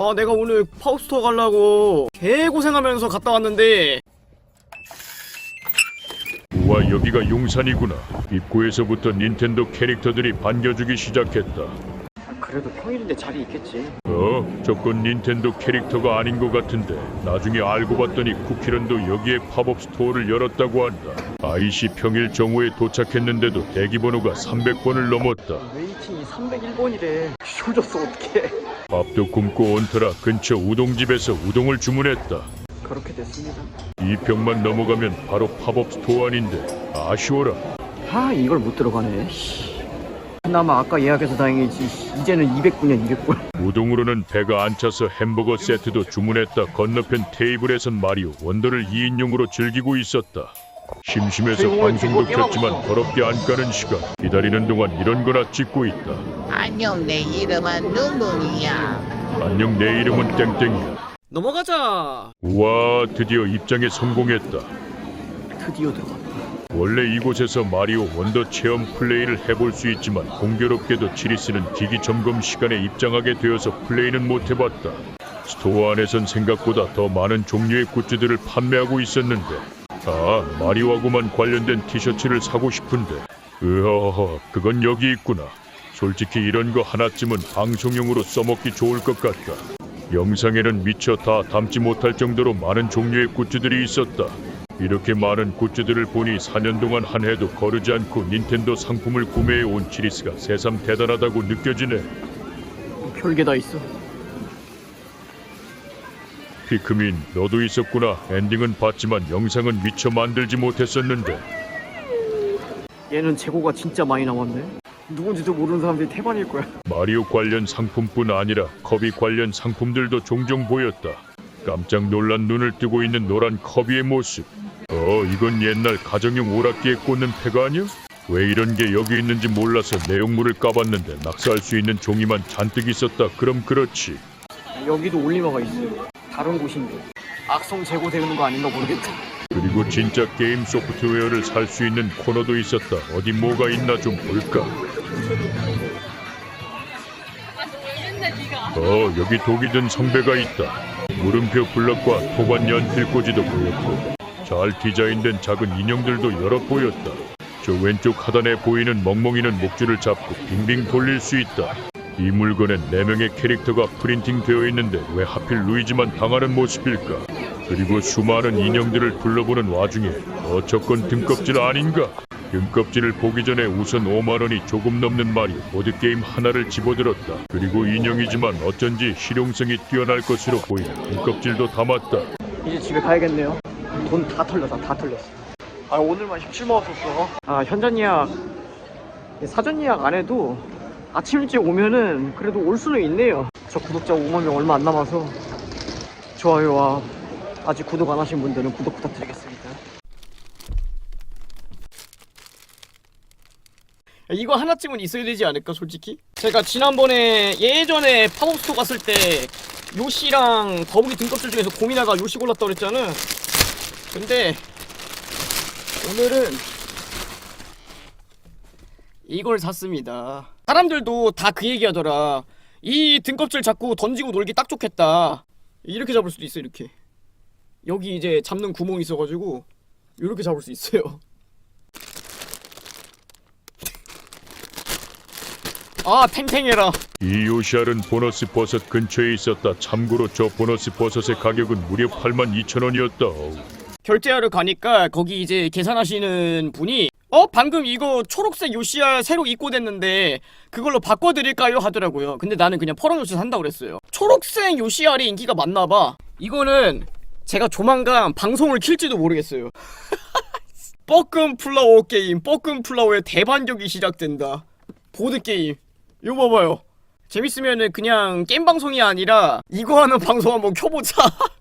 아 내가 오늘 파우스토어 가려고 개고생하면서 갔다 왔는데 우와 여기가 용산이구나. 입구에서부터 닌텐도 캐릭터들이 반겨주기 시작했다. 그래도 평일인데 자리 있겠지 어? 저건 닌텐도 캐릭터가 아닌 것 같은데 나중에 알고 봤더니 쿠키런도 여기에 팝업 스토어를 열었다고 한다. IC 평일 정오에 도착했는데도 대기번호가 300번을 넘었다. 웨이팅이 301번이래 쉬워졌어 어떡해 밥도 굶고 온 터라 근처 우동집에서 우동을 주문했다. 그렇게 됐습니다 이 벽만 넘어가면 바로 팝업 스토어 아닌데 아쉬워라. 아 이걸 못 들어가네 씨. 그나마 아까 예약해서 다행이지 이제는 200분이야 200분 우동으로는 배가 안 차서 햄버거 세트도 주문했다. 건너편 테이블에선 마리오 원더를 2인용으로 즐기고 있었다. 심심해서 방송도 켰지만. 더럽게 안 가는 시간 기다리는 동안 이런 거나 찍고 있다. 안녕 내 이름은 눈눈이야 안녕 내 이름은 땡땡이야. 넘어가자 우와 드디어 입장에 성공했다. 드디어 들어갔다 원래 이곳에서 마리오 원더 체험 플레이를 해볼 수 있지만 공교롭게도 지리스는 기기 점검 시간에 입장하게 되어서 플레이는 못 해봤다. 스토어 안에선 생각보다 더 많은 종류의 굿즈들을 판매하고 있었는데 아 마리오하고만 관련된 티셔츠를 사고 싶은데 으허허 그건 여기 있구나. 솔직히 이런 거 하나쯤은 방송용으로 써먹기 좋을 것 같다. 영상에는 미처 다 담지 못할 정도로 많은 종류의 굿즈들이 있었다. 이렇게 많은 굿즈들을 보니 4년 동안 한 해도 거르지 않고 닌텐도 상품을 구매해 온 지리스가 새삼 대단하다고 느껴지네. 별게 다 있어 피크민, 너도 있었구나. 엔딩은 봤지만 영상은 미처 만들지 못했었는데. 얘는 재고가 진짜 많이 남았네 누군지도 모르는 사람들이 태반일 거야 마리오 관련 상품뿐 아니라 커비 관련 상품들도 종종 보였다. 깜짝 놀란 눈을 뜨고 있는 노란 커비의 모습. 어, 이건 옛날 가정용 오락기에 꽂는 팩 아니야? 왜 이런 게 여기 있는지 몰라서 내용물을 까봤는데 낙서할 수 있는 종이만 잔뜩 있었다. 그럼 그렇지. 여기도 올리머가 있어요 다른 곳인데 악성 재고되는 거 아닌가 모르겠다 그리고 진짜 게임 소프트웨어를 살 수 있는 코너도 있었다. 어디 뭐가 있나 좀 볼까? 어, 여기 독이 든 성배가 있다. 물음표 블럭과 토반 연필꽂이도 보였고, 잘 디자인된 작은 인형들도 여러 보였다. 저 왼쪽 하단에 보이는 멍멍이는 목줄을 잡고 빙빙 돌릴 수 있다. 이 물건엔 4명의 캐릭터가 프린팅 되어 있는데 왜 하필 루이지만 당하는 모습일까? 그리고 수많은 인형들을 둘러보는 와중에 어저건 등껍질 아닌가? 등껍질을 보기 전에 우선 5만 원이 조금 넘는 마리오 보드 게임 하나를 집어들었다. 그리고 인형이지만 어쩐지 실용성이 뛰어날 것으로 보이는 등껍질도 담았다. 이제 집에 가야겠네요. 돈 다 털렸다, 다 털렸어. 아 오늘만 17만 없었어. 아 현장 예약, 사전 예약 안 해도 아침 일찍 오면은 그래도 올 수는 있네요. 저 구독자 5만 명 얼마 안 남아서 좋아요와 아직 구독 안 하신 분들은 구독 부탁드리겠습니다. 이거 하나쯤은 있어야 되지 않을까 솔직히? 제가 지난번에 예전에 팝업스토어 갔을 때 요시랑 거북이 등껍질 중에서 고민하다가 요시 골랐다 그랬잖아 근데 오늘은 이걸 샀습니다 사람들도 다 그 얘기 하더라. 이 등껍질 잡고 던지고 놀기 딱 좋겠다. 이렇게 잡을 수도 있어 이렇게. 여기 이제 잡는 구멍이 있어가지고 이렇게 잡을 수 있어요. 아 탱탱해라. 이 요시알은 보너스 버섯 근처에 있었다. 참고로 저 보너스 버섯의 가격은 무려 82,000원이었다. 결제하러 가니까 거기 이제 계산하시는 분이 어 방금 이거 초록색 요시알 새로 입고됐는데 그걸로 바꿔드릴까요? 하더라고요. 근데 나는 그냥 퍼런 요시 산다고 그랬어요. 초록색 요시알이 인기가 많나봐. 이거는 제가 조만간 방송을 킬지도 모르겠어요. 뻐끔 플라워 게임 뻐끔 플라워의 대반격이 시작된다. 보드게임. 이거 봐봐요. 재밌으면은 그냥 게임 방송이 아니라 이거 하는 방송 한번 켜보자